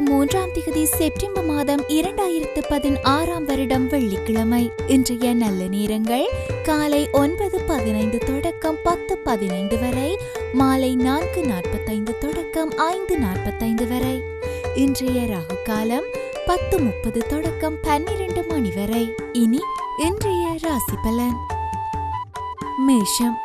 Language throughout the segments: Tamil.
மூன்றாம் திகதி செப்டம்பர் மாதம் இரண்டாயிரத்து பதினாறாம் வருடம் வெள்ளிக்கிழமை. இன்றைய நல்ல நேரங்கள் காலை ஒன்பது பதினைந்து தொடக்கம் பத்து பதினைந்து வரை மாலை நான்கு நாற்பத்தைந்து தொடக்கம் ஐந்து நாற்பத்தைந்து வரை. இன்றைய ராகு காலம் பத்து முப்பது தொடக்கம் பன்னிரண்டு மணி வரை. இனி இன்றைய ராசி பலன். மேஷம்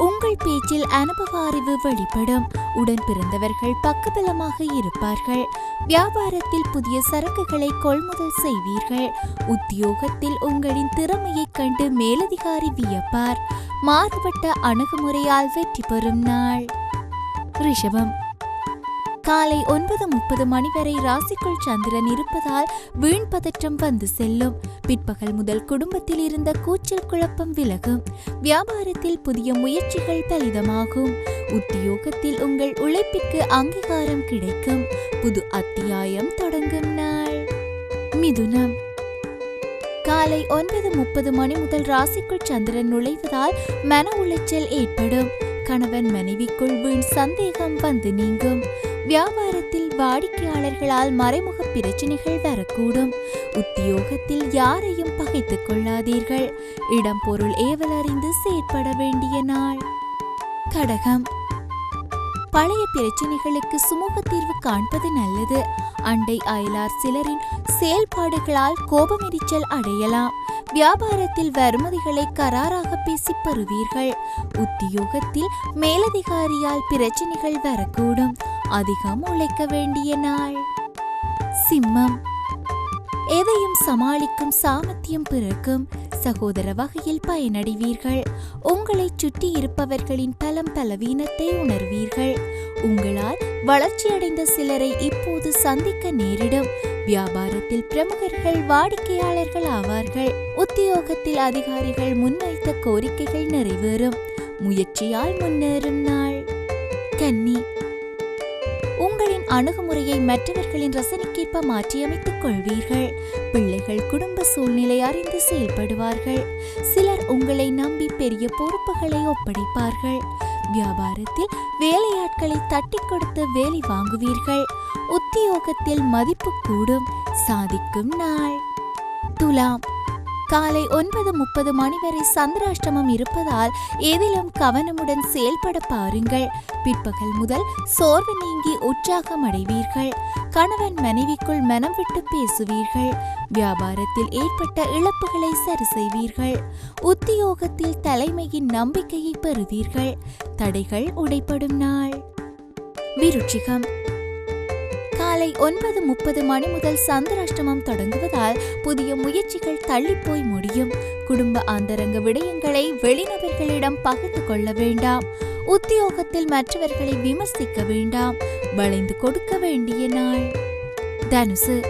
உங்கள் பேச்சில் அனுபவ அறிவு வெளிப்படும். உடன் பிறந்தவர்கள் பக்கபலமாக இருப்பார்கள். வியாபாரத்தில் புதிய சரக்குகளை கொள்முதல் செய்வீர்கள். உத்தியோகத்தில் உங்களின் திறமையைக் கண்டு மேலதிகாரி வியப்பார். மாறுபட்ட அணுகுமுறையால் வெற்றி பெறும் நாள். ரிஷபம். காலை ஒன்பது முப்பது மணி வரை ராசிக்குள் சந்திரன் இருப்பதால் வீண் பதற்றம் வந்து செல்லும். பிற்பகல் முதல் குடும்பத்தில் இருந்த கூச்சல் குழப்பம் விலகும். வியாபாரத்தில் புதிய முயற்சிகள் பலிதமாகும். உத்தியோகத்தில் உங்கள் உழைப்பிற்கு அங்கீகாரம் கிடைக்கும். புது அத்தியாயம் தொடங்கும் நாள். மிதுனம். காலை ஒன்பது முப்பது மணி முதல் ராசிக்குள் சந்திரன் நுழைவதால் மன உளைச்சல் ஏற்படும். கணவன் மனைவிக்குள் வீண் சந்தேகம் வந்து நீங்கும். வியாபாரத்தில் வாடிக்கையாளர்களால் மறைமுக பிரச்சனைகள் வரக்கூடும். உத்தியோகத்தில் யாரையும் பகைத்துக் கொள்ளாதீர்கள். இடம் பொருள் ஏவல் அறிந்து செயற்பட வேண்டிய நாள். கடகம். பழைய பிரச்சனைகளுக்கு சுமூக தீர்வு காண்பது நல்லது. அண்டை அயலார் சிலரின் செயல்பாடுகளால் கோபமெரிச்சல் அடையலாம். வியாபாரத்தில் வருமதிகளை கராராக பேசி பெறுவீர்கள் உத்தியோகத்தில் மேலதிகாரியால் பிரச்சனைகள் வரக்கூடும். அதிகம் உழைக்க வேண்டிய நாள். சிம்மம். எதையும் சமாளிக்கும் சாமர்த்தியம் பிறக்கும். சகோதர வகையில் பயனடைவீர்கள். உங்களைச் சுற்றி இருப்பவர்களின் பலம் பலவீனத்தை உணர்வீர்கள். உங்களால் வளர்ச்சியடைந்த சிலரை இப்போது சந்திக்க நேரிடும். வியாபாரத்தில் பிரமுகர்கள் வாடிக்கையாளர்கள் ஆவார்கள். உத்தியோகத்தில் அதிகாரிகள் முன்வைத்த கோரிக்கைகள் நிறைவேறும். முயற்சியால் முன்னேறும் நாள். கன்னி உங்களின் அணுகுமுறையை மற்றவர்களின் ரசனைக்கேற்ப மாற்றியமைத்துக் கொள்வீர்கள். பிள்ளைகள் குடும்ப சூழ்நிலை அறிந்து செயல்படுவார்கள். சிலர் உங்களை நம்பி பெரிய பொறுப்புகளை ஒப்படைப்பார்கள். வியாபாரத்தில் வேலையாட்களை தட்டி கொடுத்து வேலை வாங்குவீர்கள். உத்தியோகத்தில் மதிப்பு கூடும். சாதிக்கும் நாள். துலாம். காலை ஒன்பது முப்பது மணி வரை சந்திராஷ்டமம் இருப்பதால் எதிலும் கவனமுடன் செயல்பட பாருங்கள். பிற்பகல் முதல் சோர்வு நீங்கி உற்சாகம் அடைவீர்கள். கணவன் மனைவிக்குள் மனம் விட்டு பேசுவீர்கள். வியாபாரத்தில் ஏற்பட்ட இழப்புகளை சரி செய்வீர்கள். உத்தியோகத்தில் தலைமையின் நம்பிக்கையை பெறுவீர்கள். தடைகள் உடைப்படும் நாள். விருட்சிகம் காலை ஒன்பது முப்பது மணி முதல் சந்திராஷ்டமம் தொடங்குவதால் புதிய முயற்சிகள் தள்ளிப்போய் முடியும். குடும்ப ஆந்தரங்க விடயங்களை வெளிநபர்களிடம் பகிர்ந்து கொள்ள வேண்டாம். உத்தியோகத்தில் மற்றவர்களை விமர்சிக்க வேண்டாம். வளைந்து கொடுக்க வேண்டிய நாள். தனுசு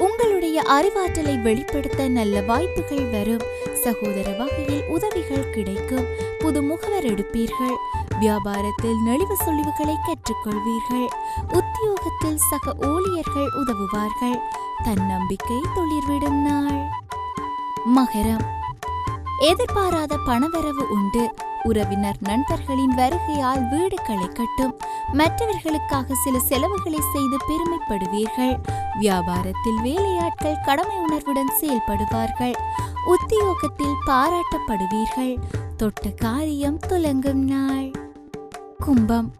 உங்களுடைய அறிவாற்றலை வெளிப்படுத்த நல்ல வாய்ப்புகள் வரும். சகோதர வகையில் உதவிகள் கிடைக்கும். புது முகவர் எடுப்பீர்கள். வியாபாரத்தில் நெளிவு சொலிவுகளை கற்றுக்கொள்வீர்கள். உத்தியோகத்தில் சக ஊழியர்கள் உதவுவார்கள். தன்னம்பிக்கை துளிர்விடும் நாள். மகரம். எதிர்பாராத பணவரவு உண்டு. உறவினர் நண்பர்களின் வருகையால் வீடு களை கட்டும் மற்றவர்களுக்காக சில செலவுகளை செய்து பெருமைப்படுவீர்கள். வியாபாரத்தில் வேலையாட்கள் கடமை உணர்வுடன் செயல்படுவார்கள். உத்தியோகத்தில் பாராட்டப்படுவீர்கள். தொட்ட காரியம் துலங்கும் நாள். கும்பம்.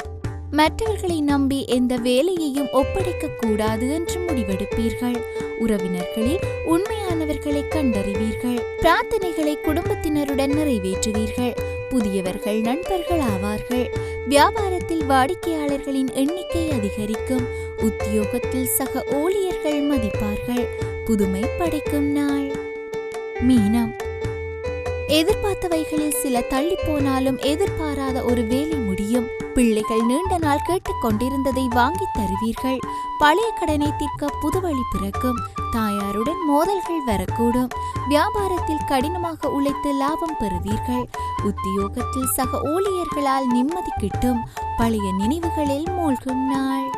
மற்றவர்களை நம்பி எந்த வேலையையும் ஒப்படைக்க கூடாது என்று முடிவெடுப்பீர்கள். உறவினர்களில் உண்மையானவர்களை கண்டறிவீர்கள். பிரார்த்தனைகளை குடும்பத்தினருடன் நிறைவேற்றுவீர்கள். புதியவர்கள் நண்பர்கள் ஆவார்கள். வியாபாரத்தில் வாடிக்கையாளர்களின் எண்ணிக்கை அதிகரிக்கும். உத்தியோகத்தில் சக ஊழியர்கள் மதிப்பார்கள். புதுமை படைக்கும் நாள். மீனம். எதிர்பார்த்தவைகளில் சில தள்ளி போனாலும் எதிர்பாராத ஒரு வேலை முடியும். பிள்ளைகள் நீண்ட நாள் கேட்டுக்கொண்டிருந்ததை வாங்கித் தருவீர்கள். பழைய கடனை தீர்க்க புதுவழி பிறக்கும். தாயாருடன் மோதல்கள் வரக்கூடும். வியாபாரத்தில் கடினமாக உழைத்து லாபம் பெறுவீர்கள். உத்தியோகத்தில் சக ஊழியர்களால் நிம்மதி கிட்டும். பழைய நினைவுகளில் மூழ்கும் நாள்.